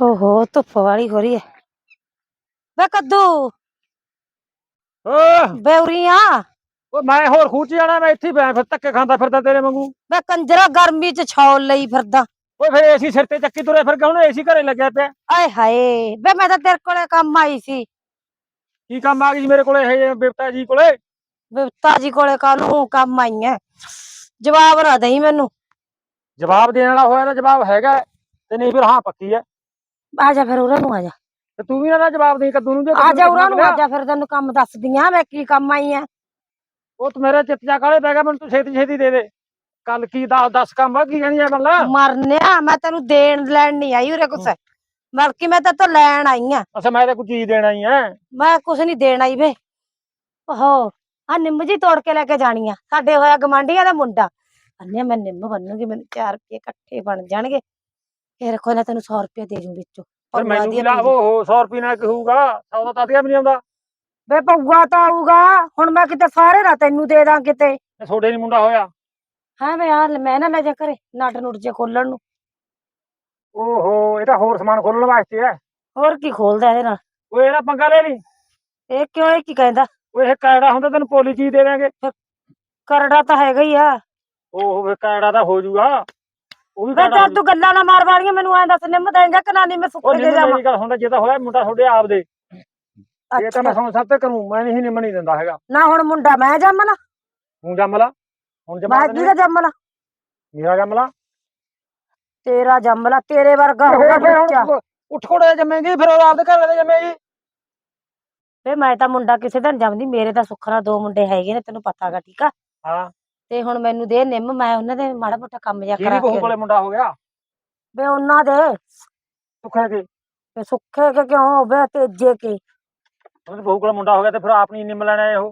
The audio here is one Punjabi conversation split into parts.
ਹੋ ਹੋ ਧੁੱਪ ਵਾਲੀ ਹੋ ਰਹੀ ਹੈ ਵੇ ਕੱਦੂ ਓਹ ਬੇਉਰੀਆਂ ਉਹ ਮੈਂ ਹੋਰ ਖੂਚ ਜਾਣਾ ਮੈਂ ਇੱਥੇ ਹੀ ਪਿਆ ਫਿਰ ਧੱਕੇ ਖਾਂਦਾ ਫਿਰਦਾ ਤੇਰੇ ਵਾਂਗੂ ਵੇ ਕੰਜਰਾ ਗਰਮੀ ਚ ਛੌਲ ਲਈ ਫਿਰਦਾ ਓਏ ਫਿਰ ਏਸੀ ਸਿਰ ਤੇ ਚੱਕੀ ਤੁਰੇ ਫਿਰ ਕਿਉਂ ਏਸੀ ਘਰੇ ਲੱਗਿਆ ਪਿਆ ਆਏ ਹਾਏ ਵੇ ਮੈਂ ਤਾਂ ਤੇਰੇ ਕੋਲੇ ਕੰਮ ਆਈ ਸੀ ਕੀ ਕੰਮ ਆ ਗਈ ਮੇਰੇ ਕੋਲੇ ਇਹ ਬਿਪਤਾ ਜੀ ਕੋਲੇ ਬਿਪਤਾ ਜੀ ਕੋਲੇ ਕਾਹਨੂੰ ਕੰਮ ਆਈ ਐ ਜਵਾਬ ਨਾ ਦੇਈ ਮੈਨੂੰ। ਜਵਾਬ ਦੇਣ ਵਾਲਾ ਹੋਇਆ ਤਾਂ ਜਵਾਬ ਹੈਗਾ ਹੈ, ਤੇ ਨਹੀਂ ਫਿਰ ਹਾਂ ਪੱਕੀ ਹੈ। ਆ ਜਾ ਫਿਰ ਉਹਨਾਂ ਨੂੰ ਆ ਜਾ। ਤੇ ਤੂੰ ਵੀ ਨਾ ਜਵਾਬ ਦੇ ਕੱਦੂ ਨੂੰ ਦੇ ਆ ਜਾ ਉਹਨਾਂ ਨੂੰ ਆ ਜਾ ਫਿਰ ਤੈਨੂੰ ਕੰਮ ਦੱਸਦੀ ਆ ਮੈਂ ਕੀ ਕੰਮ ਆਈ ਆ। ਉਹ ਤੂੰ ਮੇਰੇ ਚਿੱਤ ਜਾ ਕਾਲੇ ਪੈ ਗਿਆ ਮੈਨੂੰ ਤੂੰ ਛੇਤੀ ਛੇਤੀ ਦੇ ਦੇ। ਕੱਲ ਕੀ ਦਾ 10 ਕੰਮ ਆ ਕੀ ਕਹਿੰਦੀ ਆ ਬੱਲਾ ਮਰਨਿਆ ਮੈਂ ਤੈਨੂੰ ਦੇਣ ਲੈਣ ਨਹੀਂ ਆਈ ਉਰੇ ਕੁਛ। ਬਲਕਿ ਮੈਂ ਤਾਂ ਤੋਂ ਲੈਣ ਆਈ ਆ। ਅੱਛਾ ਮੈਂ ਤਾਂ ਕੋਈ ਚੀਜ਼ ਦੇਣਾ ਹੀ ਹੈ ਮੈਂ ਕੁਛ ਨਹੀਂ ਦੇਣ ਆਈ ਵੇ। ਓਹੋ। ਆ ਨਿੰਮ ਜੀ ਤੋੜ ਕੇ ਲੈ ਕੇ ਜਾਣੀ ਆ। ਸਾਡੇ ਹੋਇਆ ਗਮਾਂਡੀਆਂ ਦਾ ਮੁੰਡਾ। ਅੰਨੇ ਮੈਂ ਨਿੰਮ ਬੰਨੂਗੀ ਮੈਨੂੰ 4 ਰੁਪਏ ਇਕੱਠੇ ਬਣ ਜਾਣਗੇ। ਫਿਰ ਕੋਈ ਨਾ ਤੈਨੂੰ 100 ਰੁਪਏ ਦੇ ਜੂ ਵਿੱਚੋਂ। ਪਰ ਮੈਨੂੰ ਦੀ ਕੀ ਲਾ ਪੂਰੀ। ਉਹ 100 ਰੁਪਏ ਨਾਲ ਕਹੂਗਾ ਸੌਦਾ ਤਾਤੀਆ ਵੀ ਨਹੀਂ ਆਉਂਦਾ। ਵੇ ਪਊਆ ਤਾਂ ਆਊਗਾ। ਹੁਣ ਮੈਂ ਕਿਤੇ ਸਾਰੇ ਨਾ ਤੈਨੂੰ ਦੇ ਦਾਂ ਕਿਤੇ। ਤੁਹਾਡੇ ਨਹੀਂ ਮੁੰਡਾ ਹੋਇਆ। ਹਾਂ ਵੇ ਆ ਮੈਂ ਨਾ ਲੈ ਜਾ ਕਰੇ ਨਟ ਨੁੱਟ ਜੇ ਖੋਲਣ ਨੂੰ। ਓਹੋ ਇਹ ਤਾਂ ਹੋਰ ਸਮਾਨ ਖੋਲਣ ਵਾਸਤੇ ਹੈ ਹੋਰ ਕੀ ਖੋਲਦਾ ਇਹਦੇ ਨਾਲ? ਓਏ ਇਹਦਾ ਪੰਗਾ ਲੈ ਲਈ। ਇਹ ਕਿਉਂ ਇਹ ਕੀ ਕਹਿੰਦਾ? ਓਏ ਇਹ ਕਾਇੜਾ ਹੁੰਦਾ ਤੈਨੂੰ ਪੋਲੀ ਚੀਜ਼ ਦੇ ਦਾਂਗੇ ਕਰੜਾ ਤਾਂ ਹੈਗਾ ਹੀ ਆ। ਓਹੋ ਫਿਰ ਕਾਇੜਾ ਤਾਂ ਹੋ ਜਾਊਗਾ ਉਹ ਵੀ ਜਦ ਤੂੰ ਗੱਲਾਂ ਨਾ ਮਾਰ ਵਾਲੀਆਂ ਮੈਨੂੰ ਐਂ ਦੱਸ ਨਿੰਮ ਦੇਂਗਾ ਕਿ ਨਾ ਨਹੀਂ ਮੈਂ ਉਹ ਸੁੱਕੇ ਨਿੰਮ ਜਾਵਾਂ ਮੇਰੀ ਗੱਲ ਹੁੰਦਾ ਜੇ ਤਾਂ ਹੋਇਆ ਮੁੰਡਾ ਤੁਹਾਡੇ ਆਪ ਦੇ। ਇਹ ਤਾਂ ਮੈਂ ਅੱਛਾ। ਸਭ ਤੇ ਕਰੂੰ ਮੈਂ ਨਹੀਂ ਨਿੰਮ ਨਹੀਂ ਦਿੰਦਾ ਹੈਗਾ। ਨਾ ਹੁਣ ਮੁੰਡਾ ਮੈਂ ਜੰਮਣਾ ਤੂੰ ਜੰਮ ਲਾ। ਹੁਣ ਜਮਾ ਮੈਂ ਕਿਹਦਾ ਜੰਮਣਾ ਮੇਰਾ ਜੰਮ ਲਾ। ਤੇਰਾ ਜੰਮਲਾ ਤੇਰੇ ਵਰਗਾ ਫਿਰ ਬੱਚਾ। ਹੁਣ ਉੱਠ ਕੋੜੇ ਜੰਮੇਗੀ ਫਿਰ ਉਹ ਆਪਦੇ ਘਰ ਦੇ ਜੰਮੇਗੀ। ਵੇ ਮੈਂ ਤਾਂ ਮੁੰਡਾ ਕਿਸੇ ਦਿਨ ਜੰਮਦੀ ਮੇਰੇ ਤਾਂ ਸੁੱਖ ਨਾਲ ਦੋ ਮੁੰਡੇ ਹੈਗੇ ਨੇ ਤੈਨੂੰ ਪਤਾਗਾ ਠੀਕ ਆ? ਹਾਂ। ਤੇ ਹੁਣ ਮੈਨੂੰ ਦੇ ਨਿੰਮ ਮੈਂ ਉਹਨਾਂ ਦੇ ਮਾੜਾ ਮੋਟਾ ਕੰਮ ਕਿਹਦੀ ਕਰਾ ਬਹੂ ਕੇ ਕੋਲੇ ਮੁੰਡਾ ਹੋ ਗਿਆ? ਵੇ ਉਹਨਾਂ ਦੇ। ਸੁੱਖੇ ਕੇ? ਵੇ ਸੁੱਖੇ ਕੇ ਕਿਉਂ? ਹੋਵੇ ਤੇਜੇ ਕੇ। ਉਹਦੀ ਬਹੂ ਕੋਲੇ ਮੁੰਡਾ ਹੋ ਗਿਆ ਤੇ ਫਿਰ ਆਪ ਨਹੀਂ ਨਿੰਮ ਲੈਣਾ ਇਹੋ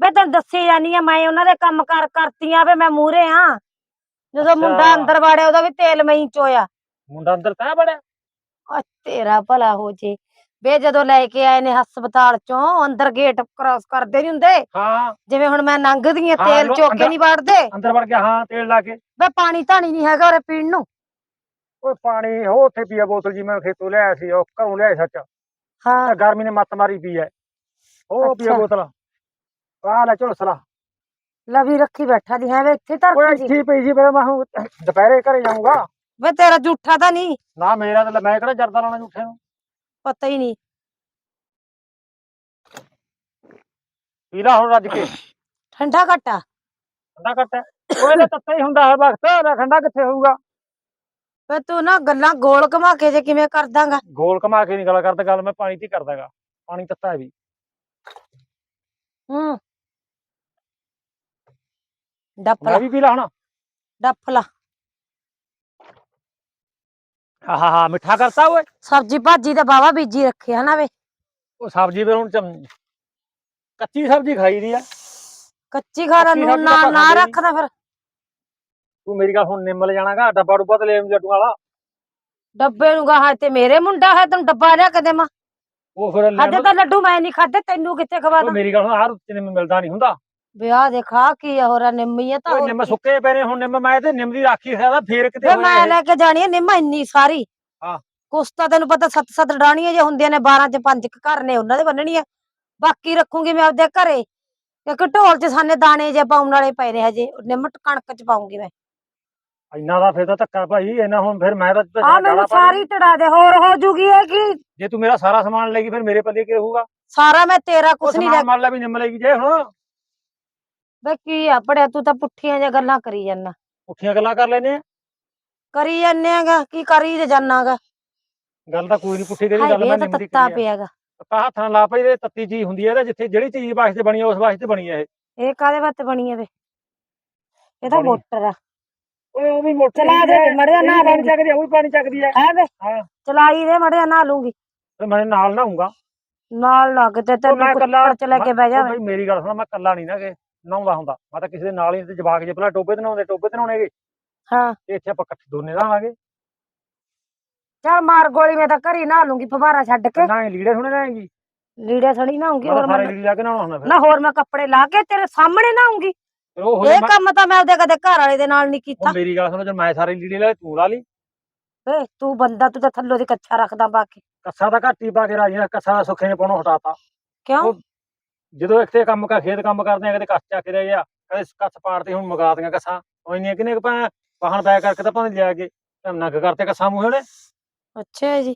ਵੇ ਤੈਨੂੰ ਦੱਸੀ ਜਾਨੀ ਆ ਮੈਂ ਉਹਨਾਂ ਦੇ ਕੰਮ ਕਰ ਕਰਤੀਆਂ ਵੇ ਮੈਂ ਮੂਰੇ ਆ। ਜਦੋਂ ਮੁੰਡਾ ਅੱਛਾ। ਅੰਦਰ ਵਾੜਿਆ ਉਹਦਾ ਵੀ ਤੇਲ ਮਈ ਚੋਇਆ। ਮੁੰਡਾ ਅੰਦਰ ਤਾਂ ਬੜਿਆ ਆ ਤੇਰਾ ਭਲਾ ਹੋ ਜੇ। ਵੇ ਜਦੋਂ ਲੈ ਕੇ ਆਏ ਨੇ ਹਸਪਤਾਲ ਚੋਂ ਅੰਦਰ ਗੇਟ ਕ੍ਰਾਸ ਕਰਦੇ ਨਹੀਂ ਹੁੰਦੇ। ਹਾਂ। ਜਿਵੇਂ ਹੁਣ ਮੈਂ ਲੰਘਦੀ ਆ ਹਾਂ, ਤੇਲ ਲੋ- ਚੋਕੇ ਅੰਦਰ- ਨਹੀਂ ਵੜਦੇ। ਅੰਦਰ ਵੜ ਗਿਆ ਹਾਂ ਤੇਲ ਲਾ ਕੇ। ਵੇ ਪਾਣੀ ਧਾਣੀ ਨਹੀਂ ਹੈਗਾ ਉਰੇ ਪੀਣ ਨੂੰ। ਓਏ ਪਾਣੀ ਉਹ ਉੱਥੇ ਪੀਆ ਬੋਤਲ ਜੀ ਮੈਂ ਖੇਤੋਂ ਲਿਆਇਆ ਸੀ ਉਹ ਘਰੋਂ ਲਿਆਇਆ ਸੱਚ। ਹਾਂ। ਤਾਂ ਗਰਮੀ ਨੇ ਮੱਤ ਮਾਰੀ ਪਈ ਐ। ਉਹ ਪੀਆ ਅੱਛਾ। ਬੋਤਲ। ਆ ਲੈ ਝੁਲਸਲਾ ਲਵੀ ਰੱਖੀ ਬੈਠਾ ਦੀ ਹੈ ਵੇ ਇੱਥੇ ਧਰ ਓਏ ਕੇ ਸੀ ਇੱਥੇ ਹੀ ਪਈ ਸੀ ਮੈਂ ਹੁਣ ਦੁਪਹਿਰੇ ਘਰੇ ਜਾਊਂਗਾ। ਵੇ ਤੇਰਾ ਝੂਠਾ ਤਾਂ ਨਹੀਂ ਨਾ ਮੇਰਾ ਤਾਂ ਮੈਂ ਕਿਹੜਾ ਜਰਦਾ ਲਾਉਣਾ ਝੂਠੇ ਨੂੰ? ਪਤਾ ਹੀ ਨਹੀਂ ਪੀ ਲਾ ਹੁਣ ਰੱਜ ਕੇ ਠੰਡਾ ਘਟਾ ਠੰਡਾ ਕੱਟ ਓਏ ਤਾਂ ਤੱਤਾ ਹੀ ਹੁੰਦਾ ਹਰ ਵਕਤ ਨਾ ਠੰਡਾ ਕਿੱਥੇ ਹੋਊਗਾ ਵੇ ਤੂੰ ਨਾ ਗੱਲਾਂ ਗੋਲ ਘਮਾ ਕੇ ਜੇ ਕਿਵੇਂ ਕਰ ਦਾਂਗਾ ਗੋਲ ਘਮਾ ਕੇ ਨਹੀਂ ਗੱਲ ਕਰਦਾ ਗੱਲ ਮੈਂ ਪਾਣੀ ਤੇ ਹੀ ਕਰਦਾਗਾ ਪਾਣੀ ਤੱਤਾ ਹੈ ਵੀ ਹੂੰ ਡੱਫ ਲਾ ਮੈਂ ਵੀ ਪੀ ਲਾ ਹੁਣ ਡੱਫ ਲਾ ਹਾਂ ਹਾਂ ਹਾਂ ਮਿੱਠਾ ਕਰਤਾ ਓਏ? ਸਬਜੀ ਭਾਜੀ ਤਾਂ ਬਾਵਾ ਬੀਜੀ ਰੱਖਿਆ ਨਾ ਵੇ। ਉਹ ਸਬਜ਼ੀ ਫਿਰ ਹੁਣ ਚਮ- ਕੱਚੀ ਸਬਜ਼ੀ ਖਾਈ ਦੀ ਆ। ਕੱਚੀ ਖਾਰਾ ਕੱਚੀ ਨੂੰ ਸਬਜ਼ੀ ਨਾ ਤਾਂ ਨਾ ਖਾਂਦੇ ਨੀ। ਰੱਖਦਾ ਫਿਰ। ਤੂੰ ਮੇਰੀ ਗੱਲ ਹੁਣ ਨਿੰਮ ਲੈ ਜਾਣਾਗਾ ਡੱਬਾ ਡੁੱਬਾ ਤੇ ਲੈ ਆਉਂ ਜੱਟੂ ਵਾਲਾ। ਡੱਬੇ ਨੂੰ ਗਾਹਾਂ ਤੇ ਮੇਰੇ ਮੁੰਡਾ ਹੈ ਤੈਨੂੰ ਡੱਬਾ ਲਿਆ ਕੇ ਦੇਵਾਂ। ਉਹ ਫਿਰ ਲੈ ਖਾਦੇ ਤਾਂ ਲੱਡੂ ਮੈਂ ਨਹੀਂ ਖਾਦੇ ਤੈਨੂੰ ਕਿੱਥੇ ਖਵਾ ਉਹ ਮੇਰੀ ਗੱਲ ਹੁਣ ਹਰ ਉੱਤੇ ਨਿੰਮ ਮਿਲਦਾ ਨਹੀਂ ਹੁੰਦਾ। ਵਿਆਹ ਦੇ ਖਾ ਕੀ ਆ ਹੋਰਾ ਨਿੰਮੀ ਆ ਤਾਂ ਓਏ ਹੋਰ ਨਿੰਮ ਕੀ। ਸੁੱਕੇ ਪਏ ਨੇ ਹੁਣ ਨਿੰਮ ਮੈਂ ਤੇ ਨਿੰਮ ਦੀ ਰਾਖੀ ਖਾਦਾ ਫੇਰ ਕਿਤੇ ਵੇ ਮੈਂ। ਲੈ ਕੇ ਜਾਣੀ ਆ ਨਿੰਮ ਇੰਨੀ ਸਾਰੀ। ਹਾਂ। ਕੁਛ ਤਾਂ ਤੈਨੂੰ ਪਤਾ ਸੱਤ ਸੱਤ ਡਾਣੀਆਂ ਜੇ ਹੁੰਦੀਆਂ ਨੇ 12 ਚ ਪੰਜ ਕੁ ਘਰ ਨੇ ਉਹਨਾਂ ਦੇ ਬੰਨਣੀ ਆ। ਬਾਕੀ ਰੱਖੂਗੀ ਮੈਂ ਆਪਦੇ ਘਰੇ। ਇੱਕ ਢੋਲ ਚ ਸਾਨੇ ਦਾਣੇ ਜੇ ਪਾਉਣ ਵਾਲੇ ਪਏ ਨੇ ਹਜੇ ਨਿੰਮ ਕਣਕ ਚ ਪਾਉਂਗੀ ਮੈਂ। ਇੰਨਾ ਦਾ ਫੇਰ ਤਾਂ ਧੱਕਾ ਭਾਈ ਇਹਨਾਂ ਹੁਣ ਫਿਰ ਮੈਂ ਤਾਂ ਆ ਮੈਨੂੰ ਸਾਰੀ ਤੜਾ ਦੇ ਹੋਰ ਹੋ ਜੂਗੀ ਇਹ ਕੀ? ਜੇ ਤੂੰ ਮੇਰਾ ਸਾਰਾ ਸਮਾਨ ਲੈ ਗਈ ਫਿਰ ਮੇਰੇ ਪੱਲੇ ਕੀ ਰਹੂਗਾ? ਸਾਰਾ ਮੈਂ ਤੇਰਾ ਉਹ ਕੁਛ ਨਹੀਂ ਸਮਾਨ ਲੈ ਮੰਨ ਲੈ ਵੀ ਨਿੰਮ ਲੈ ਗਈ ਜੇ ਹੁਣ। ਵੇ ਕੀ ਆ ਪੜਿਆ ਤੂੰ ਤਾਂ ਪੁੱਠੀਆਂ ਜਿਹੀਆਂ ਗੱਲਾਂ ਕਰੀ ਜਾਂਦਾ ਪੁੱਠੀਆਂ ਗੱਲਾਂ ਕਰ ਲੈਨੇ ਆ? ਕਰੀ ਜਾਂਦੇਗਾ ਕੀ ਕਰੀ ਤੇ ਜਾਨਾਗਾ। ਗੱਲ ਤਾਂ ਕੋਈ ਨਹੀਂ ਪੁੱਠੀ ਤੇਰੀ ਹਾਏ ਗੱਲ ਮੈਂ ਇਹ ਤਾਂ ਤੱਤਾ ਕਰੀ ਪਿਆਗਾ। ਤਾਂ ਹੱਥ ਨਾਲ ਲਾ ਪਈ ਤੇ ਤੱਤੀ ਚੀਜ਼ ਹੁੰਦੀ ਹੈ ਤੇ ਜਿੱਥੇ ਜਿਹੜੀ ਚੀਜ਼ ਵਾਸਤੇ ਬਣੀ ਆ ਉਸ ਵਾਸਤੇ ਬਣੀ ਆ ਇਹ। ਇਹ ਕਾਦੇ ਵਾਸਤੇ ਬਣੀ ਹੈ ਵੇ? ਇਹ ਤਾਂ ਬਣੀ। ਮੋਟਰ ਆ। ਓਏ ਉਹ ਵੀ ਮੋਟਰ ਚਲਾ ਦੇ ਮੜਿਆ ਨਾ ਪਾਣੀ ਚੱਕਦੀ ਆ ਉਹ ਵੀ ਪਾਣੀ ਚੱਕਦੀ ਆ। ਹੈ ਵੇ? ਹਾਂ। ਚਲਾਈ ਦੇ ਮੜਿਆ ਨਾ ਲੂੰਗੀ ਤੇ ਮੈਂ ਨਾਲ ਨਾਉਂਗਾ ਨਾਲ ਲੱਗ ਤੇ ਤੈਨੂੰ ਮੈਂ ਇਕੱਲਾ- ਕੁੱਕੜ ਚ ਲੈ ਕੇ ਬਹਿ ਬਈ ਮੇਰੀ ਗੱਲ ਸੁਣ ਮੈਂ ਕੱਲਾ ਨਹੀਂ ਨਾ ਕਿ ਨਹਾਉਂਦਾ ਹੁੰਦਾ। ਮੈਂ ਤਾਂ ਕਿਸੇ ਦੇ ਨਾਲ ਹੀ ਤੇ ਜਵਾਕ ਜੇ ਪਹਿਲਾਂ ਟੋਬੇ ਤੇ ਨਹਾਉਂਦੇ ਟੋਬੇ ਤੇ ਨਹਾਉਣੇਗੇ? ਹਾਂ। ਤੇ ਇੱਥੇ ਆਪਾਂ ਇਕੱਠੇ ਦੋਨੇ ਨਹਾਵਾਂਗੇ ਚੱਲ ਮਾਰ ਗੋਲੀ ਮੈਂ ਤਾਂ ਘਰੀ ਨਾ ਲੂੰਗੀ ਫਵਾਰਾ ਛੱਡ ਕੇ। ਨਾ ਇਹ ਲੀੜੇ ਸੁਣੇ ਜਾਏਗੀ ਲੀੜੇ ਸਣੀ ਨਾਉਂਗੀ ਮੈਂ ਹੋਰ ਮੈਂ ਲੀੜੇ ਲਾ ਕੇ ਨਹਾਉਣਾ ਹੁੰਦਾ ਫਿਰ। ਨਾ ਹੋਰ ਮੈਂ ਕੱਪੜੇ ਲਾ ਕੇ ਤੇਰੇ ਸਾਹਮਣੇ ਹੋ ਇਹ ਕੰਮ ਤਾਂ ਮੈਂ ਉਹਦੇ ਕਦੇ ਘਰ ਵਾਲੇ ਦੇ ਨਾਲ ਨਹੀਂ ਕੀਤਾ। ਉਹ ਮੇਰੀ ਗੱਲ ਸੁਣੋ ਜੇ ਮੈਂ ਸਾਰੇ ਲੀੜੇ ਲੈ ਤੂੰ ਲਾ ਲਈ। ਵੇ ਤੂੰ ਬੰਦਾ ਤੂੰ ਤਾਂ ਥੱਲੋਂ ਦੀ ਕੱਚਾ ਰੱਖਦਾ ਬਾਕੀ ਕੱਸਾ ਤਾਂ ਘੱਟ ਹੀ ਪਾ ਕੇ ਰਾਜੀ ਕੱਸਾ ਦਾ ਸੁੱਖੇ ਨੇ ਪਾਉਣੋਂ ਹਟਾਤਾ। ਕਿਉਂ? ਜਦੋਂ ਇੱਥੇ ਕੰਮ ਕਰ ਖੇਤ ਕੰਮ ਕਰਦੇ ਆ ਕਦੇ ਕੱਸ ਚੱਕ ਦੇ ਗਿਆ ਕਦੇ ਕੱਸ ਪਾੜਦੇ ਹੁਣ ਮਗਾ ਦੀਆਂ ਕੱਸਾਂ ਉਹ ਇੰਨੀਆਂ ਕਿਨੇ ਪਾ ਵਾਹਣ ਬੈ ਕਰਕੇ ਤਾਂ ਭਾਵੇਂ ਲਿਆ ਕੇ ਤੇ ਨੱਕ ਕਰਤੇ ਕੱਸਾਂ ਮੂੰਹ ਉਹਨੇ ਅੱਛਾ ਜੀ।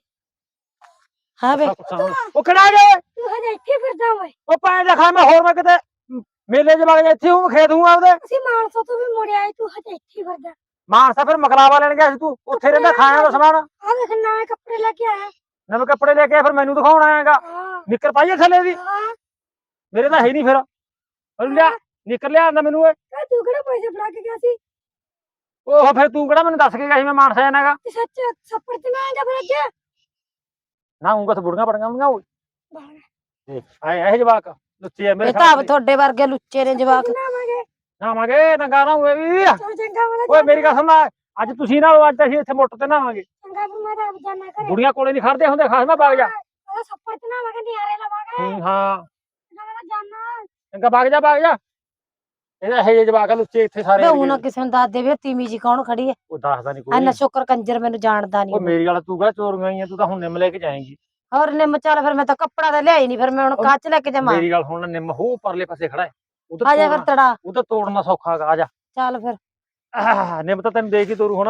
ਹਾਂ ਹੁਣ। ਉਹ ਕਿਹੜਾ ਗਏ ਤੂੰ ਹਜੇ ਇੱਥੇ ਫਿਰਦਾ ਓਏ। ਉਹ ਪਾਏ ਦੇਖਾ ਮੈਂ ਹੋਰ ਮੈਂ ਕਿਤੇ ਮੇਲੇ 'ਚ ਵਗ ਜਾ ਇੱਥੇ ਹੂੰ ਖੇਤ ਹੂੰ ਆਪਦੇ। ਅਸੀਂ ਮਾਨਸਾ ਤੋਂ ਵੀ ਮੁੜ ਆਏ ਤੂੰ ਹਜੇ ਇੱਥੇ ਫਿਰਦਾ। ਮਾਨਸਾ ਫਿਰ ਮਕਲਾਵਾ ਲੈਣ ਗਿਆ ਸੀ ਤੂੰ। ਉੱਥੇ ਰਹਿੰਦਾ ਖਾਇਆ ਦਾ ਸਮਾਨ। ਆ ਦੇਖ ਨਵੇਂ ਕੱਪੜੇ ਲੈ ਕੇ ਆਇਆ। ਨਵੇਂ ਕੱਪੜੇ ਲੈ ਕੇ ਆਇਆ, ਫਿਰ ਮੈਨੂੰ ਦਿਖਾਉਣ ਆਇਆਗਾ। ਨਿੱਕਰ ਪਾਈਏ ਥੱਲੇ ਦੀ। ਹਾਂ। ਮੇਰੇ ਤਾਂ ਹੈ ਨਹੀਂ ਫਿਰ। ਉਹ ਲਿਆ ਨਿੱਕਰ ਲਿਆ ਆਂਦਾ ਮੈਨੂੰ ਓਏ ਤੂੰ ਕਿਹੜਾ ਪੈਸੇ ਫੜਾ ਕੇ ਗਿਆ ਸੀ? ਉਹ ਫਿਰ ਤੂੰ ਕਿਹੜਾ ਮੈਨੂੰ ਦੱਸ ਕੇ ਗਿਆ ਸੀ ਮੈਂ ਮਾਨਸਾ ਜਾਣਾਗਾ ਤੇ ਸੱਚ ਸੱਪੜ ਤੇ ਨਾ ਆਏਗਾ ਫਿਰ ਅੱਜ? ਨਾ ਉਂਗਾ ਤਾਂ ਬੁੜੀਆਂ ਪੜੀਆਂ ਹੁੰਦੀਆਂ ਓਏ। ਦੇਖ ਆਏ ਇਹ ਜਵਾਕ ਲੁੱਚੇ ਆ ਮੇਰੇ ਇਹ ਤਾਂ ਆਪ ਤੁਹਾਡੇ ਵਰਗੇ ਲੁੱਚੇ ਨੇ ਜਵਾਕ। ਨਾਵਾਂਗੇ ਨਾਵਾਂਗੇ ਨੰਗਾ ਨਾ ਹੋਏ ਵੀ। ਚਲ ਚੰਗਾ ਮੈਂ ਓਏ ਮੇਰੀ ਗੱਲ ਸੁਣ ਲੈ, ਅੱਜ ਤੁਸੀਂ ਨਾ ਅੱਜ ਅਸੀਂ ਇੱਥੇ ਮੋਟਰ ਤੇ ਨਾਵਾਂਗੇ ਚੰਗਾ ਫਿਰ ਮੈਂ ਤਾਂ ਆਪ ਜਾਣਾ ਕਰੇ ਬੁੜੀਆਂ ਕੋਲੇ ਨਹੀਂ ਖੜਦੇ ਹੁੰਦੇ ਖਾਸ ਮੈਂ ਵਗ ਜਾ। ਉਹ ਸੱਪੜ ਤੇ ਨਾਵਾਂਗੇ ਨਿਆਰੇ ਲਵਾਂਗੇ। ਹੂੰ, ਹਾਂ। ਮੈਂ ਚੰਗਾ ਵਗ ਜਾ ਵਗ ਜਾ। ਇਹਦਾ ਇਹ ਜਵਾਕ ਆ ਲੁੱਚੇ ਇੱਥੇ ਸਾਰੇ ਵੇ ਹੁਣ ਕਿਸੇ ਨੂੰ ਦੱਸ ਦੇਵੇ ਤੀਮੀ ਜੀ ਕੌਣ ਖੜੀ ਹੈ? ਉਹ ਦੱਸਦਾ ਨਹੀਂ ਕੋਈ। ਐਨਾ ਸ਼ੁਕਰ ਕੰਜਰ ਮੈਨੂੰ ਜਾਣਦਾ ਉਹ ਨਹੀਂ ਮੇਰੀ ਗੱਲ ਤੂੰ ਕਿਹੜਾ ਚੋਰੀਆਂ ਆਈਆਂ ਤੂੰ ਤਾਂ ਹੁਣ ਨਿੰਮ ਲੈ ਕੇ ਜਾਏਂਗੀ। ਹੋਰ ਨਿੰਮ ਚੱਲ ਫਿਰ ਮੈਂ ਤਾਂ ਕੱਪੜਾ ਤਾਂ ਲਿਆਈ ਨਹੀਂ ਫਿਰ ਮੈਂ ਹੁਣ ਕੱਚ ਲੈ ਕੇ ਜਾਵਾਂ। ਮੇਰੀ ਗੱਲ ਹੁਣ ਨਿੰਮ ਹੋ ਪਰਲੇ ਪਾਸੇ ਖੜਾ ਹੈ। ਉਹ ਆ ਜਾ ਤਾਂ ਫਿਰ ਤੜਾ। ਉਹ ਤਾਂ ਤੋੜਨਾ ਸੌਖਾ ਆ ਜਾ। ਚੱਲ ਫਿਰ। ਆਹ, ਨਿੰਮ ਤਾਂ ਤੈਨੂੰ ਦੇ ਕੇ ਤੋਰੂ ਹੁਣ।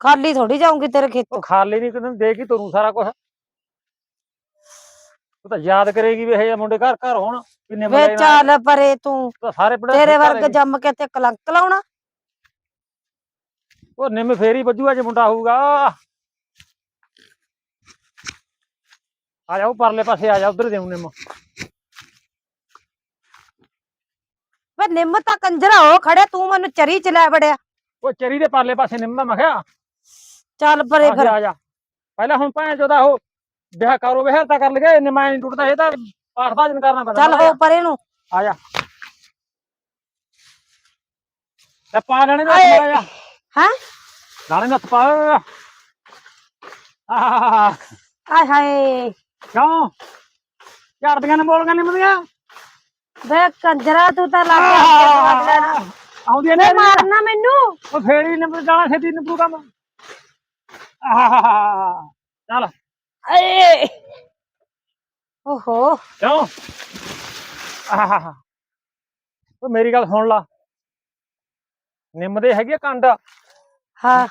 ਖਾਲੀ ਥੋੜੀ ਜਾਊਂਗੀ ਤੇਰੇ ਖੇਤੋਂ ਉਹ ਖਾਲੀ ਨਹੀਂ ਤੈਨੂੰ ਦੇ ਕੇ ਤੋਰੂ ਸਾਰਾ ਕੁਝ ਉਹ ਤਾਂ ਯਾਦ ਕਰੇਗੀ ਵੀ ਇਹ ਜਿਹੇ ਮੁੰਡੇ ਘਰ ਘਰ ਹੋਣ ਨਿੰਮ ਵੇ ਆਏ। ਚੱਲ ਪਰੇ ਤੂੰ। ਉਹ ਤਾਂ ਸਾਰੇ ਪੜੇ ਤੇਰੇ ਵਰਗੇ ਜੰਮ ਕੇ ਤੇ ਕਲੰਕ ਲਾਉਣਾ। ਉਹ ਨਿੰਮ ਫੇਰ ਵੱਜੂਗਾ ਜੇ ਮੁੰਡਾ ਹੋਊਗਾ। ਆ ਜਾ ਉਹ ਪਰਲੇ ਪਾਸੇ ਆ ਜਾ ਉਧਰ ਦੇਉ ਨਿੰਮ। ਵੇ ਨਿੰਮ ਤਾਂ ਕੰਜਰਾ ਹੋ ਖੜੇ ਤੂੰ ਮੈਨੂੰ ਚਰੀ ਚ ਲੈ ਵੜਿਆ। ਉਹ ਚਰੀ ਦੇ ਪਰਲੇ ਪਾਸੇ ਨਿੰਮ ਦਾ ਮੈਂ ਕਿਹਾ। ਚੱਲ ਪਰੇ ਆ ਫਿਰ। ਆ ਜਾ। ਪਹਿਲਾਂ ਹੁਣ ਭਾਂ ਚੋਦਾ ਉਹ ਵਿਆਹ ਕਰੋ ਵਿਆਹ ਤਾਂ ਕਰ ਲਗੇ ਨਿੰਮਾ ਨਹੀਂ ਟੁੱਟਦਾ ਇਹ ਤਾਂ ਪਾਠ ਭਾਜਨ ਕਰਨਾ ਪੈਂਦਾ ਚੱਲ ਹੋ ਪਰੇ ਨੂੰ। ਆ ਜਾ। ਤੇ ਪਾ ਲੈਣੇ ਨਾ। ਆ ਹੈਂ? ਨਾਲੇ ਨੱਥ ਪਾ। ਆਹ ਆਏ ਹਾਏ। ਕਿਉਂ? ਝੜਦੀਆਂ ਨੇ ਬੋਲੀਆਂ ਨਿੰਮ ਦੀਆਂ ਵੇ ਕੰਜਰਾ ਤੂੰ ਤਾਂ ਲੱਗ ਗਿਆ ਆਉਂਦੀਆਂ ਨੇ ਮਾਰਨਾ ਮੈਨੂੰ। ਉਹ ਫੇੜੀ ਨਿੰਬੂ ਜਾਣਾ ਛੇਤੀ ਨਿੰਬੂ ਕੰਮ। ਆਹ। ਚੱਲ। ਓਹੋ। ਕਿਉਂ? ਮੇਰੀ ਗੱਲ ਸੁਣ ਲਾ। ਨਿੰਮ ਦੇ ਹੈਗੇ ਕੰਡ? ਹਾਂ।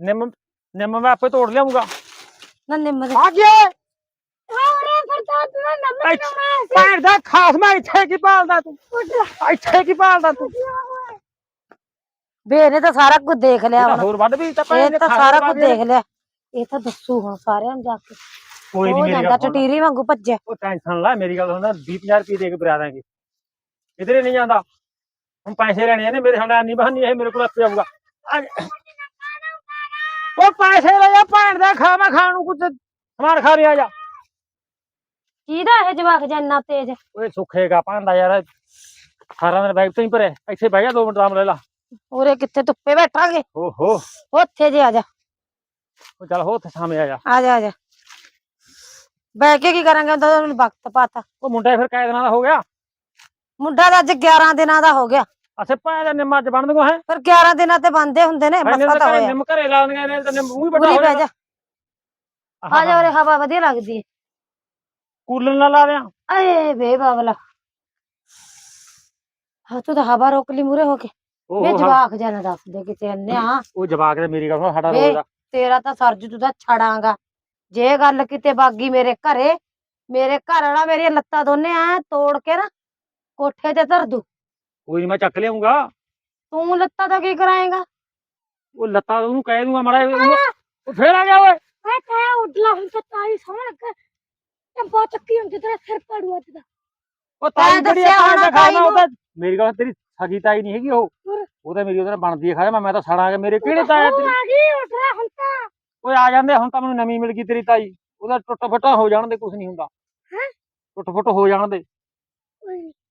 ਨਿੰਮ ਨਿੰਮ ਮੈਂ ਆਪੇ ਤੋੜ ਲਿਆਉਂਗਾ ਨਾ ਨਿੰਮ ਦੇ ਆ ਗਿਆ ਹੋਰੇ ਫਿਰ ਤਾਂ ਤੂੰ ਨੰਮ ਭੈਣ ਦਾ ਖਾਸ ਮੈਂ ਇੱਥੇ ਕੀ ਭਾਲਦਾ ਤੂੰ? ਇੱਥੇ ਕੀ ਭਾਲਦਾ ਤੂੰ? ਵੇ ਇਹਨੇ ਤਾਂ ਸਾਰਾ ਕੁਝ ਦੇਖ ਲਿਆ ਹੁਣ। ਹੋਰ ਵੱਢ ਵੀ ਤਾਂ ਇਹ ਨੇ ਤਾਂ ਸਾਰਾ ਕੁਝ ਦੇਖ ਲਿਆ। ਇਹ ਤਾਂ ਦੱਸੂ ਹੁਣ ਸਾਰਿਆਂ ਨੂੰ ਜਾ ਕੇ। ਕੋਈ ਹੋ ਨਹੀਂ ਮੇਰੀ ਜਾਂਦਾ ਗੱਲ ਸੁਣ। ਟਟੀਰੀ ਵਾਂਗੂ ਭੱਜਿਆ ਉਹ ਟੈਨਸ਼ਨ ਲੈ ਮੇਰੀ ਗੱਲ ਸੁਣ 20000 ਰੁਪਏ ਦੇ ਕੇ ਬਰਾ ਦਾਂਗੇ। ਕਿਧਰੇ ਨਹੀਂ ਜਾਂਦਾ। ਹੁਣ ਪੈਸੇ ਲੈਣੇ ਨੇ ਮੇਰੇ ਸਾਹਮਣੇ ਨਹੀਂ ਬਹਾਨੀ ਇਹ ਮੇਰੇ ਕੋਲ ਆਪੇ ਆਊਗਾ ਆ ਜਾ। ਉਹ ਪੈਸੇ ਲੈ ਜਾ ਭੈਣ ਦਾ ਖਾਵਾਂ ਖਾਣ ਨੂੰ ਕੁਝ ਸਮਾਨ ਖਾ ਰਿਹਾ ਜਾ। ਕਿਹਦਾ ਇਹ ਜਵਾਕ ਜੰਨਾ ਤੇਜ? ਓਏ ਸੁੱਖੇਗਾ ਭਾਂਦਾ ਯਾਰ 18 ਦਿਨ ਬੈਗ ਤੋਂ ਹੀ ਭਰੇ ਇੱਥੇ ਬਹਿ ਜਾ 2 ਮਿੰਟ ਆਰਾਮ ਲੈ ਲਾ। ਉਰੇ ਕਿੱਥੇ ਧੁੱਪੇ ਬੈਠਾਂਗੇ? ਓਹੋ। ਉੱਥੇ ਜੇ ਆ ਜਾ। ਉਹ ਚੱਲ ਹੋ ਉੱਥੇ ਸਾਹਮਣੇ ਆ ਜਾ। ਆ ਜਾ ਆ ਜਾ। ਬਹਿ ਕੇ ਕੀ ਕਰਾਂਗੇ? ਉਹਦਾ ਮੈਨੂੰ ਵਕਤ ਪਾਤਾ। ਉਹ ਮੁੰਡਾ ਫਿਰ ਕਾਇ ਦਿਨਾਂ ਦਾ ਹੋ ਗਿਆ? ਮੁੰਡਾ ਤਾਂ ਅੱਜ 11 ਦਿਨਾਂ ਦਾ ਹੋ ਗਿਆ। ਅਸੇ ਭਾਂ ਦਾ ਨਿੰਮਾ ਚ ਬਣ ਦਗੋ ਹੈ? ਫਿਰ 11 ਦਿਨਾਂ ਤੇ ਬੰਦੇ ਹੁੰਦੇ ਨੇ ਮਸਾ ਤਾਂ ਤਾਂ ਹੋਇਆ ਨਿੰਮ ਘਰੇ ਲਾਉਂਦੀਆਂ ਨੇ ਤੇ ਨਿੰਮ ਮੂੰਹ ਹੀ ਵੱਡਾ ਪੂਰੀ ਹੋ ਜਾਣਾ ਜਾ। ਆ ਜਾ ਉਰੇ ਹਵਾ ਵਧੀਆ ਲੱਗਦੀ ਹੈ। ਕੂਲਰ ਨਾ ਲਾ ਦਿਆਂ। ਏ ਵੇ ਬਾਬਲਾ। ਹਾਂ ਤੂੰ ਤਾਂ ਹਵਾ ਰੋਕ ਲਈ ਮੂਰੇ ਹੋ ਕੇ। ਵੇ ਜਵਾਕ ਜਨ ਦੱਸ ਦੇ ਕਿਤੇ ਅੰਨਿਆ ਉਹ ਜਵਾਕ ਦੇ ਮੇਰੀ ਗੱਲ ਸਾਡਾ। ਰੋਜ਼ ਦਾ। ਤੇਰਾ ਤਾਂ ਸਰਜ ਤੂੰ ਤਾਂ ਛੜਾਂਗਾ। ਜੇ ਗੱਲ ਕਿਤੇ ਬਾਗੀ ਮੇਰੇ ਘਰੇ ਮੇਰੇ ਘਰ ਵਾਲਾ ਮੇਰੀਆਂ ਲੱਤਾਂ ਦੋਨੇ ਆ ਤੋੜ ਕੇ ਨਾ ਕੋਠੇ ਤੇ ਧਰ ਦੂ। ਕੋਈ ਨਹੀਂ ਮੈਂ ਚੱਕ ਲਿਆਉਂਗਾ ਤੂੰ ਲੱਤਾਂ ਦਾ ਕੀ ਕਰਾਏਗਾ? ਉਹ ਲੱਤਾਂ ਉਹਨੂੰ ਕਹਿ ਦੂੰਗਾ ਮੜਾ ਉਹ ਫੇਰ ਆ ਗਿਆ ਓਏ। ਮੈਂ ਕਹਿਆ ਉੱਡਲਾ ਹੁਣ ਤਾਂ ਤਾਈ ਸੋਹਣ ਲੱਗਾ ਤੇ ਬਹੁਤ ਚੱਕੀ ਹੁੰਦੀ ਤੇਰਾ ਸਿਰ ਪੜੂ ਅੱਜ ਦਾ। ਉਹ ਤਾਈ ਤੈਂ ਜਿਹੜੀ ਦੱਸਿਆ ਹੋਣਾ ਖਾਣਾ ਤਾਈ ਉਹ ਨੂੰ। ਤਾਂ ਮੇਰੀ ਗੱਲ ਤੇਰੀ ਸਗੀ ਤਾਈ ਨਹੀਂ ਹੈਗੀ ਉਹ? ਉਹ ਤਾਂ ਮੇਰੀ ਉਹਦੇ ਨਾਲ ਬਣਦੀ ਹੈ ਖਾਇਆ ਮੈਂ ਤਾਂ ਸੜਾਂਗਾ ਮੇਰੇ ਕਿਹੜੇ ਤਾਇਆ ਤੇਰੀ? ਆ ਗਈ ਉੱਠ ਰਿਹਾ ਹੁਣ ਤਾਂ। ਓਏ ਆ ਜਾਂਦੇ ਹੁਣ ਤਾਂ ਮੈਨੂੰ ਨਵੀਂ ਮਿਲ ਗਈ ਤੇਰੀ ਤਾਈ। ਉਹਦਾ ਟੁੱਟ ਫਟਾ ਹੋ ਜਾਣ ਦੇ ਕੁਝ ਨਹੀਂ ਹੁੰਦਾ। ਹੈਂ? ਟੁੱਟ ਫੁੱਟ ਹੋ ਜਾਣ ਦੇ।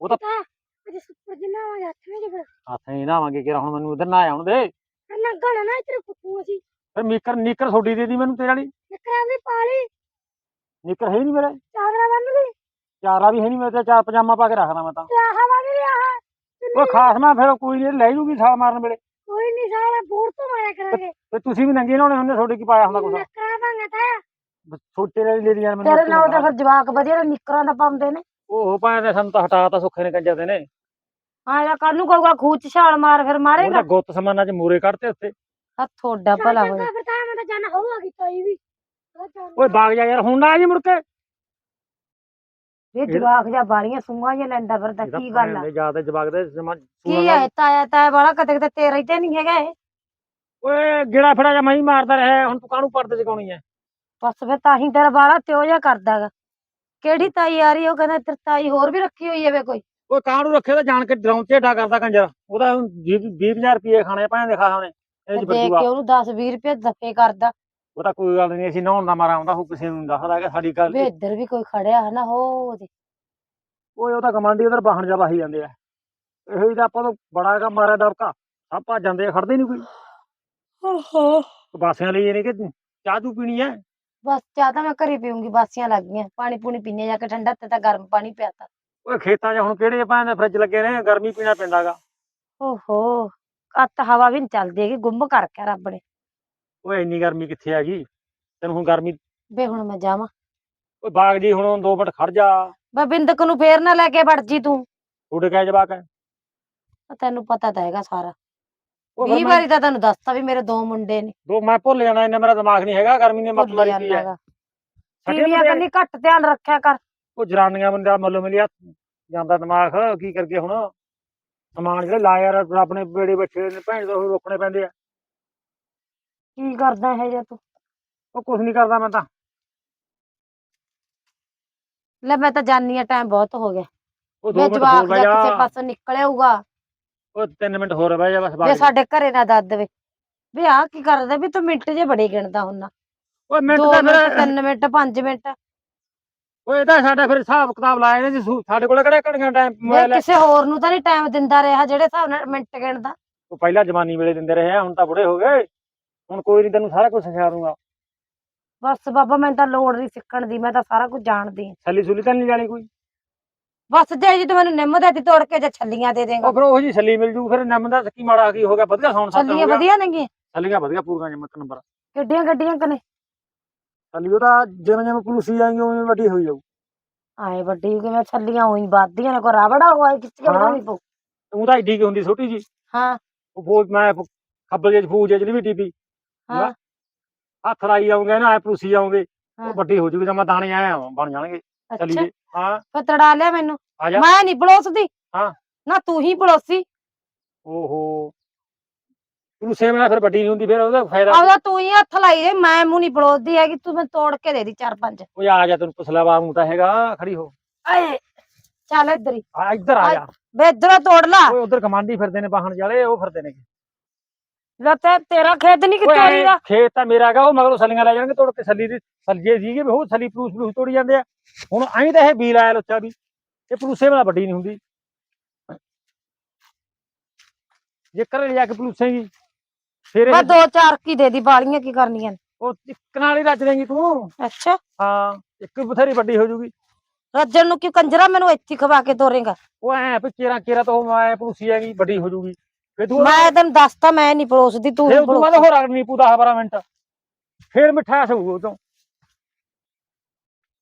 ਉਹ ਤਾਂ- ਅਜੇ ਸੁੱਪਰ ਜਿੰਨਾ ਆ ਹੱਥ ਵਿੱਚ ਫਿਰ। ਹੱਥ ਨਹੀਂ ਨਾਵਾਂਗੇ ਕਿ ਹੁਣ ਮੈਨੂੰ ਉਧਰ ਨਾ ਆਉਣ ਦੇ। ਨੰਗਲ ਨਾ ਤੇਰੇ ਕੁੱਤੂ ਅਸੀਂ। ਫਿਰ ਨੀਕਰ ਨੀਕਰ ਛੋਡੀ ਦੇ ਦੀ ਮੈਨੂੰ ਤੇਰੇ ਵਾਲੀ। ਨਿਕਰਾਂ ਦੀ ਪਾਲੀ ਨੀਕਰ ਹੈ ਨਹੀਂ ਮੇਰੇ। ਚਾਦਰਾ ਬੰਨ ਲਈ। ਚਾਰਾ ਵੀ ਹੈ ਨਹੀਂ ਮੇਰੇ ਤੇ ਚਾਰ ਪਜਾਮਾ ਪਾ ਕੇ ਰੱਖਦਾ ਮੈਂ ਤਾਂ। ਤੇ ਆਹ ਲਈ ਆਹ। ਤੇ ਉਹ ਖਾਸ ਮੈਂ ਫਿਰ ਕੋਈ ਨਹੀਂ ਲੈ ਜੂਗੀ ਛਾਲ ਮਾਰਨ ਵੇਲੇ। ਕੋਈ ਨਹੀਂ ਸਾਲੇ ਬੂੜ ਤੋਂ ਮਾਰਿਆ ਕਰਾਂਗੇ। ਤੇ ਤੁਸੀਂ ਵੀ ਨੰਗੇ ਲਾਉਣੇ ਹੁੰਦੇ ਤੁਹਾਡੇ ਕੀ ਪਾਇਆ ਹੁੰਦਾ ਕੁਛ? ਕਰਾ ਦਾਂਗੇ ਤਾਂ। ਛੋਟੇ ਲੈ ਯਾਰ ਮੈਨੂੰ ਤੇਰੇ ਨਾਲ ਤਾਂ ਫਿਰ ਜਵਾਕ ਵਧੀਆ ਨਿਕਰਾਂ ਦਾ ਪਾਉਂਦੇ ਨੇ। ਉਹ ਪਾਇਆ ਤੇ ਸਾਨੂੰ ਤਾਂ ਹਟਾਤਾ ਸੁੱਖੇ ਨੇ ਕੰਜਰ ਦੇ ਨੇ। ਹਾਂ ਜਾਂ ਕੱਲ ਨੂੰ ਕਹੂਗਾ ਖੂਹ ਚ ਛਾਲ ਮਾਰ ਫਿਰ ਮਾਰੇਗਾ। ਤਾਂ ਗੁੱਤ ਸਮਾਨਾਂ ਚ ਮੂਰੇ ਕੱਢਤੇ ਉੱਤੇ ਤੁਹਾਡਾ ਭਲਾ ਹੋਇਆ ਫਿਰ ਤਾਂ ਮੈਂ ਤਾਂ ਜਾਣਾ ਹੋਊਗਾ ਕੋਈ ਵੀ। ਓਏ ਬਾਗ ਜਾ ਯਾਰ ਹੁਣ ਨਾ ਆ ਜੀ ਮੁੜ ਕੇ। ਇਹ ਜਵਾਕ ਜਾਂ ਬਾਲੀਆਂ ਸੁੰਗਾਂ ਜਾਂ ਲੈਂਦਾ ਫਿਰਦਾ ਕੀ ਗੱਲ ਆ? ਜ਼ਿਆਦਾ ਜਵਾਗ ਦੇ ਜਮਾ ਕੀ ਹੈ ਤਾਇਆ ਤਾਇਆ ਵਾਲਾ ਕਦੇ ਕਦੇ ਤੇਰਾ ਹੀ ਤੇ ਨਹੀਂ ਹੈਗਾ ਇਹ? ਓਏ ਗਿੜਾ ਫੜਾ ਜਾ ਮੈਂ ਮਾਰਦਾ ਰਿਹਾ ਹੁਣ ਤੂੰ ਕਾਹਨੂੰ ਪਰਦੇ ਚਕਾਉਣੀ ਐ? ਬਸ ਫਿਰ ਤਾਂ ਹੀ ਤੇਰਾ ਵਾਲਾ ਤਿਓ ਜਿਹਾ ਕਰਦਾਗਾ ਕਿਹੜੀ ਤਾਈ ਆ ਰਹੀ? ਉਹ ਕਹਿੰਦਾ ਤੇਰੀ ਤਾਈ ਹੋਰ ਵੀ ਰੱਖੀ ਹੋਈ ਹੈ ਵੇ ਕੋਈ। ਓਏ ਕਾਹਨੂੰ ਰੱਖੇ ਤਾਂ ਜਾਣ ਕੇ ਡਰਾਉਂ ਝੇਡਾ ਕਰਦਾ ਕੰਜਰ। ਉਹਦਾ 20000 ਰੁਪਏ ਖਾਣੇ ਭਾਵੇਂ ਦੇ ਖਾ ਚ ਦੇਖ ਕੇ ਉਹਨੂੰ 10 20 ਰੁਪਏ ਦਫੇ ਕਰਦਾ। ਉਹ ਤਾਂ ਕੋਈ ਗੱਲ ਨਹੀਂ ਅਸੀਂ ਨਹਾਉਣ ਦਾ ਮਾਰਾ ਆਉਂਦਾ ਉਹ ਕਿਸੇ ਨੂੰ ਨੀ ਦੱਸਦਾ ਕਿ ਸਾਡੀ ਗੱਲ ਵੇ ਇੱਧਰ ਵੀ ਕੋਈ ਖੜਿਆ ਹੈ ਨਾ ਹੋ ਉਹਦੇ। ਓਏ ਉਹ ਤਾਂ ਕਮਾਂਡੀ ਉਧਰ ਬਾਹਣ ਜਾ ਵਾਹੀ ਜਾਂਦੇ ਆ। ਇਹੋ ਹੀ ਤਾਂ ਆਪਾਂ ਤੋਂ ਬੜਾ ਕੰਮ ਮਾਰਿਆ ਦਬਕਾ ਸਭ ਭੱਜ ਜਾਂਦੇ ਆ ਖੜਦੇ ਨਹੀਂ ਕੋਈ। ਓਹੋ ਬਾਸਿਆਂ ਲਈ ਇਹ ਨਹੀਂ ਕਿ ਚਾਹ ਚੂ ਪੀਣੀ ਐ ਬਸ ਚਾਹ ਤਾਂ ਮੈਂ ਘਰੇ ਪੀਉਂਗੀ ਬਾਸੀਆਂ ਲੱਗ ਗਈਆਂ ਪਾਣੀ ਪੂਣੀ ਪੀਣੇ ਜਾ ਕੇ ਠੰਡਾ ਤੇ ਤਾਂ ਗਰਮ ਪਾਣੀ ਪਿਆਤਾ ਓਏ ਖੇਤਾਂ 'ਚ ਹੁਣ ਕਿਹੜੇ ਭਾਵੇਂ ਫਰਿੱਜ ਲੱਗੇ ਨੇ ਗਰਮੀ ਪੀਣਾ ਪੈਂਦਾਗਾ। ਓਹੋ ਅੱਤ ਹਵਾ ਵੀ ਨੀ ਚੱਲਦੀ ਹੈਗੀ ਗੁੰਮ ਕਰ ਕੇ ਰੱਬ ਨੇ। ਓਏ ਇੰਨੀ ਗਰਮੀ ਕਿੱਥੇ ਹੈਗੀ? ਤੈਨੂੰ ਹੁਣ ਗਰਮੀ ਵੇ ਹੁਣ ਮੈਂ ਜਾਵਾਂ। ਓਏ ਬਾਗ ਜੀ ਹੁਣ ਦੋ ਮਿੰਟ ਖੜ ਜਾ। ਬੇ ਬਿੰਦਕ ਨੂੰ ਫੇਰ ਨਾ ਲੈ ਕੇ ਵੜ ਜੀ ਤੂੰ। ਤੁਹਾਡੇ ਕਹਿ ਜਵਾਕ ਹੈ। ਤੈਨੂੰ ਪਤਾ ਤਾਂ ਹੈਗਾ ਸਾਰਾ। ਉਹ ਵਾਰੀ ਤਾਂ ਤੈਨੂੰ ਦੱਸਤਾ ਵੀ ਮੇਰੇ ਦੋ ਮੁੰਡੇ ਨੇ। ਦੋ ਮੈਂ ਭੁੱਲ ਜਾਣਾ ਇੰਨਾ ਮੇਰਾ ਦਿਮਾਗ ਨਹੀਂ ਹੈਗਾ ਗਰਮੀ ਨੇ ਮੱਤ ਮਾਰੀ ਪਈ ਹੈ? ਟੀਵੀਆਂ ਕੰਨੀ ਘੱਟ ਧਿਆਨ ਰੱਖਿਆ ਕਰ। ਉਹ ਜਰਾਨੀਆਂ ਬੰਦਾ ਮੱਲੋ ਮਿਲਿਆ ਜਾਂਦਾ ਦਿਮਾਗ ਕੀ ਕਰਕੇ ਹੁਣ? ਸਮਾਨ ਜਿਹੜੇ ਲਾਇਆ ਰੱਬ ਨੇ ਬੇੜੇ ਬੱਚੇ ਨੇ ਭੈਣ ਤੋਂ ਰੋਕਣੇ ਪੈਂਦੇ ਆ। ਕੀ ਕਰਦਾ ਹੈ ਜੇ ਤੂੰ? ਉਹ ਕੁਝ ਨਹੀਂ ਕਰਦਾ ਮੈਂ ਤਾਂ। ਲੈ ਮੈਂ ਤਾਂ ਜਾਨੀ ਆ ਟਾਈਮ ਬਹੁਤ ਹੋ ਗਿਆ। ਉਹ ਦੋ ਮਿੰਟ ਹੋਰ ਜਵਾਕ ਬਹਿ ਜਾਂ। ਕਿਸੇ ਜਾ ਪਾਸੋਂ ਨਿਕਲਿਆ ਹੋਊਗਾ ਉਹ ਤਿੰਨ ਮਿੰਟ ਹੋਰ ਬਹਿ ਜਾ ਬਸ ਜੇ ਬਾਗ ਸਾਡੇ ਘਰੇ ਨਾ ਦੱਦ ਦੇਵੇ। ਵੀ ਆਹ ਕੀ ਕਰਦਾ ਵੀ ਤੂੰ ਮਿੰਟ ਜੇ ਬੜੇ ਗਿਣਦਾ ਹੁੰਨਾ। ਓਏ ਮਿੰਟ 2 ਤਾਂ ਮਿੰਟ ਫਿਰ 3 ਮਿੰਟ 5 ਮਿੰਟ। ਓਏ ਇਹਦਾ ਸਾਡਾ ਫਿਰ ਹਿਸਾਬ ਕਿਤਾਬ ਲਾਇਆ ਨੇ ਜੀ ਸੂ- ਸਾਡੇ ਕੋਲ ਕਿਹੜਾ ਘੜੀਆਂ ਟਾਈਮ ਵੇ ਮੋਬਾਈਲ ਕਿਸੇ ਹੋਰ ਨੂੰ ਤਾਂ ਨਹੀਂ ਟਾਈਮ ਦਿੰਦਾ ਰਿਹਾ ਜਿਹੜੇ ਹਿਸਾਬ ਨਾਲ ਮਿੰਟ ਗਿਣਦਾ। ਉਹ ਪਹਿਲਾਂ ਜਵਾਨੀ ਵੇਲੇ ਦਿੰਦੇ ਰਹੇ ਆ ਹੁਣ ਤਾਂ ਬੁੜੇ ਹੋ ਗਏ। ਹੁਣ ਕੋਈ ਨਹੀਂ ਤੈਨੂੰ ਸਾਰਾ ਕੁਝ ਸਿਖਾ ਦੂੰਗਾ। ਬਸ ਬਾਬਾ ਮੈਨੂੰ ਤਾਂ ਲੋੜ ਨਹੀਂ ਸਿੱਖਣ ਦੀ ਮੈਂ ਤਾਂ ਸਾਰਾ ਕੁਝ ਜਾਣਦੀ ਹਾਂ ਛੱਲੀ ਸੁਲੀ ਤਾਂ ਨਹੀਂ ਜਾਣੀ ਕੋਈ? ਬਸ ਜੇ ਜੀ ਤੂੰ ਮੈਨੂੰ ਨਿੰਮ ਦੇਤੀ ਤੋੜ ਕੇ ਜਾਂ ਛੱਲੀਆਂ ਦੇ ਦੇਂਗਾ। ਉਹ ਫਿਰ ਉਹ ਜੀ ਛੱਲੀ ਮਿਲ ਜੂ ਫਿਰ ਨਮ ਦਾ ਕੀ ਮਾੜਾ ਕੀ ਹੋ ਗਿਆ ਵਧੀਆ ਸੌਣ ਸੱਤ ਛੱਲੀਆਂ ਵਧੀਆ ਨੇਗੀਆਂ? ਛੱਲੀਆਂ ਵਧੀਆ ਪੂਰੀਆਂ ਜਮਤ ਨੰਬਰ ਕਿੱਡੀਆਂ ਗੱਡੀਆਂ ਕਨੇ ਛੱਲੀ ਉਹ ਤਾਂ ਜਿਵੇਂ ਜਿਵੇਂ ਪੁਲਸੀ ਜਾਏਗੀ ਉਵੇਂ ਵੱਡੀ ਹੋਈ ਜਾਊ। ਆਏ ਵੱਡੀ ਕਿਵੇਂ ਛੱਲੀਆਂ ਹੋਈ ਵੱਧਦੀਆਂ ਨੇ ਕੋਈ ਰਾਵੜਾ ਹੋਇਆ ਕਿੱਥੇ ਕੇ ਹਾਂ। ਵਧਾਉਣੀ ਪਊ। ਉਹ ਤਾਂ ਏਡੀ ਕੀ ਹੁੰਦੀ ਛੋਟੀ ਜੀ ਹਾਂ। ਉਹ ਫੌਜ ਮੈਂ ਫ- ਖੱਬਲ ਜੇ ਫੂਜ ਜਿਹੜੀ ਵੀ ਟੀਪੀ। ਹਾਂ ਹੱਥ ਲਾਈ ਆਉਂਗੇ ਨਾ ਐ ਪੁਲਸੀ ਆਉਂਗੇ ਹਾਂ। ਉਹ ਵੱਡੀ ਹੋ ਜੂਗੀ ਤਾਂ ਮੈਂ ਦਾਣੇ ਆਇਆ ਬਣ ਜਾਣਗੇ। ਅੱਛਾ। ਦੇ ਹਾਂ। ਫਿਰ ਤੜਾ ਲਿਆ ਮੈਨੂੰ। ਆ ਜਾ। ਮੈਂ ਨਹੀਂ ਪੜੋਸਦੀ। ਹਾਂ। ਨਾ ਤੂੰ ਹੀ ਪੜੋਸੀ। ਓਹੋ। ਤੂੰ ਸੇਮ ਨਾਲ ਫਿਰ ਵੱਡੀ ਨਹੀਂ ਹੁੰਦੀ ਫਿਰ ਉਹਦਾ ਫਾਇਦਾ ਆਪਦਾ ਤੂੰ ਹੀ ਹੱਥ ਲਾਈ ਦੇ ਮੈਂ ਮੂੰਹ ਨਹੀਂ ਪੜੋਸਦੀ ਹੈਗੀ ਤੂੰ ਮੈਨੂੰ ਤੋੜ ਕੇ ਦੇ ਦੀ ਚਾਰ ਪੰਜ। ਉਹ ਆ ਜਾ ਤੈਨੂੰ ਪੁੱਛ ਵਾ ਮੂੰ ਤਾਂ ਹੈਗਾ ਖੜੀ ਹੋ। ਆਏ ਚੱਲ ਇੱਧਰ ਹੀ। ਆ ਇੱਧਰ ਆ ਆ- ਜਾ ਵੇ ਇੱਧਰੋਂ ਤੋੜ ਲਾ। ਓਏ ਉਧਰ ਕਮਾਂਡੀ ਫਿਰਦੇ ਨੇ ਬਾਹਣ ਜਾਲੇ ਉਹ ਫਿਰਦੇ ਨੇ। ਲੈ ਤੇ ਤੇਰਾ ਖੇਤ ਨਹੀਂ ਕਿ ਐਂ ਦਾ? ਖੇਤ ਤਾਂ ਮੇਰਾ ਹੈਗਾ ਉਹ ਮਗਰੋਂ ਸਲੀਆਂ ਲੈ ਜਾਣਗੇ ਤੋੜ ਕੇ ਸੱਲੀ ਦੀ ਸਲਜੇ ਸੀਗੇ ਵੀ ਉਹ ਸਲੀ ਪਲੂਸ ਪਲੂਸ ਤੋੜੀ ਜਾਂਦੇ ਆ। ਹੁਣ ਐਂ ਤਾਂ ਇਹ ਬੀ ਲਾਇਆ ਲੁੱਚਾ ਵੀ ਇਹ ਪਲੂਸੇ ਵਾਲਾ ਵੱਡੀ ਨਹੀਂ ਹੁੰਦੀ। ਜੇ ਘਰੇ ਜਾ ਕੇ ਪਲੂਸੇਗੀ ਫਿਰ ਇਹ- ਮੈਂ ਦੋ ਚਾਰ ਕੀ ਦੇ ਦੀ ਬਾਲੀਆਂ ਕੀ ਕਰਨੀਆਂ ਨੇ? ਉਹ ਇੱਕ ਨਾਲ ਹੀ ਰੱਜ ਦੇਂਗੀ ਤੂੰ। ਅੱਛਾ। ਹਾਂ ਇੱਕ ਬਥੇਰੀ ਵੱਡੀ ਹੋ ਜੂਗੀ। ਰੱਜਣ ਨੂੰ ਕਿਉਂ ਕੰਜਰਾ? ਮੈਨੂੰ ਇੱਥੇ ਹੀ ਖਵਾ ਕੇ ਤੋਰੇਗਾ। ਉਹ ਐ ਵੀ ਕੇਰਾ ਕੇਰਾ ਤੋਂ ਮੈਂ ਪਲੂਸੀ ਹੈਗੀ ਵੱਡੀ ਹੋ ਜੂਗੀ। ਤੂੰ ਮੈਂ ਤੈਨੂੰ ਦੱਸਤਾ ਮੈਂ ਨਹੀਂ ਪੜੋਸਦੀ ਤੂੰ ਤੂੰ ਪੜੋਸ ਬਾਅਦ ਹੋਰ ਅਗਨੀ ਪੂ 10 12 ਮਿੰਟ। ਫਿਰ ਮਿੱਠਾ ਸੂ ਉਹ ਤੋਂ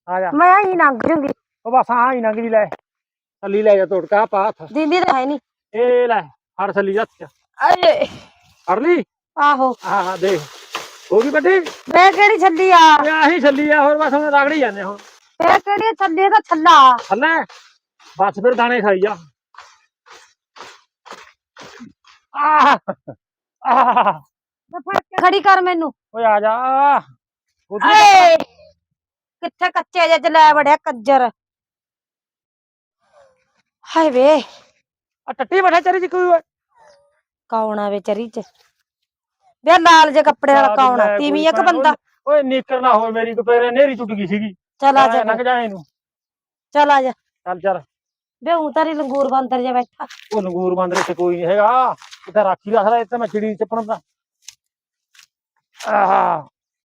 ਆ ਜਾ। ਮੈਂ ਹੀ ਲੰਘ ਜੂਗੀ। ਉਹ ਬਸ ਆ ਹੀ ਨੰਗਲੀ ਲੈ। ਥੱਲੀ ਲੈ ਜਾ ਤੋੜਕਾ ਪਾ ਹੱਥ। ਦੀਦੀ ਤਾਂ ਹੈ ਨਹੀਂ। ਇਹ ਲੈ ਫੜ ਥੱਲੀ ਹੱਥ ਚ। ਅਏ ਫੜ ਲਈ? ਆਹੋ। ਹਾਂ ਹਾਂ ਦੇਖ। ਹੋ ਗਈ ਵੱਡੀ? ਮੈਂ ਕਿਹੜੀ ਛੱਲੀ ਆ? ਆਹੀ ਛੱਲੀ ਆ ਹੋਰ ਬਸ ਹੁਣ ਰਗੜੀ ਜਾਂਦੇ ਹੁਣ। ਇਹ ਕਿਹੜੀ ਛੱਲੀ ਤਾਂ ਛੱਲਾ ਥੱਲੇ? ਬਸ ਫਿਰ ਦਾਣੇ ਖਾਈ ਜਾ। ਆਹ ਆਹ। ਖੜੀ ਕਰ ਮੈਨੂੰ। ਓਏ ਆ ਜਾ। ਉਹਦੀ ਏ ਕਿੱਥੇ ਕੱਚੇ ਜਿਹੇ ਚ ਲੈ ਵੜਿਆ ਕੱਜਰ। ਹਾਏ ਵੇ। ਆ ਟੱਟੀ ਬੈਠਾ ਚਰੀ ਚ ਕੋਈ ਓਏ। ਕੌਣ ਆ ਵੇ ਚਰੀ ਚ? ਵੇ ਲਾਲ ਜੇ ਕੱਪੜੇ ਵਾਲਾ ਕੌਣ ਆ? ਤੀਵੀਂ ਇੱਕ ਬੰਦਾ? ਓਏ ਨੀਕਰ ਨਾ ਹੋਵੇ ਮੇਰੀ ਕਪੇਰੇ ਨੇਰੀ ਟੁੱਟ ਗਈ ਸੀਗੀ। ਚਲ ਆ ਜਾ ਲੰਘ ਜਾ ਇਹਨੂੰ। ਚਲ ਆ ਜਾ। ਚੱਲ ਚੱਲ। ਵੇ ਤਾਂ ਤਾਰੀ ਲੰਗੂਰ ਬਾਂਦਰ ਜਾ ਬੈਠਾ। ਉਹ ਲੰਗੂਰ ਬਾਂਦਰ ਤੇ ਕੋਈ ਨਹੀਂ ਹੈਗਾ। ਇੱਥੇ ਰਾਖੀ ਰੱਖਦਾ ਇੱਥੇ ਮੈਂ ਚਿੜੀ ਚੱਪਣ ਦਾ ਆਹ।